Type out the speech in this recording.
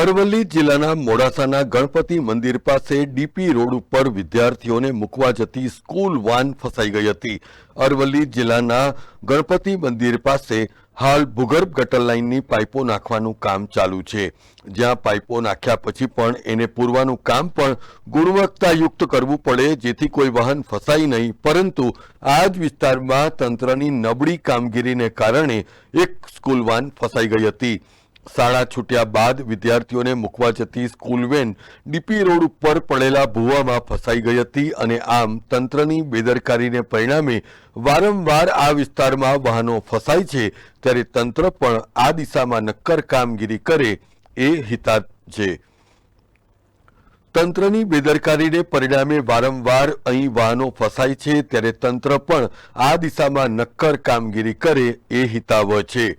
અરવલ્લી જિલ્લાના મોડાસાના ગણપતિ મંદિર પાસે ડીપી રોડ ઉપર વિદ્યાર્થીઓને મૂકવા જતી સ્કૂલ વાન ફસાઈ ગઈ હતી. અરવલ્લી જિલ્લાના ગણપતિ મંદિર પાસે હાલ ભૂગર્ભ ગટર લાઇનની પાઇપો નાખવાનું કામ ચાલુ છે. જ્યાં પાઇપો નાખ્યા પછી પણ એને પૂરવાનું કામ પણ ગુણવત્તાયુક્ત કરવું પડે, જેથી કોઈ વાહન ફસાય નહીં. પરંતુ આ જ વિસ્તારમાં તંત્રની નબળી કામગીરીને કારણે એક સ્કૂલ વાન ફસાઈ ગઈ હતી. શાળા છૂટ્યા બાદ વિદ્યાર્થીઓને મૂકવા જતી સ્કૂલ વેન ડીપી રોડ ઉપર પડેલા ભૂવામાં ફસાઈ ગઈ હતી અને આમ તંત્રની બેદરકારીને પરિણામે વારંવાર આ વિસ્તારમાં વાહનો ફસાય છે. ત્યારે તંત્ર પણ આ દિશામાં નક્કર કામગીરી કરે એ હિતાર્થ. છે તંત્રની બેદરકારીને પરિણામે વારંવાર અહીં વાહનો ફસાય છે. ત્યારે તંત્ર પણ આ દિશામાં નક્કર કામગીરી કરે એ હિતાવહ છે.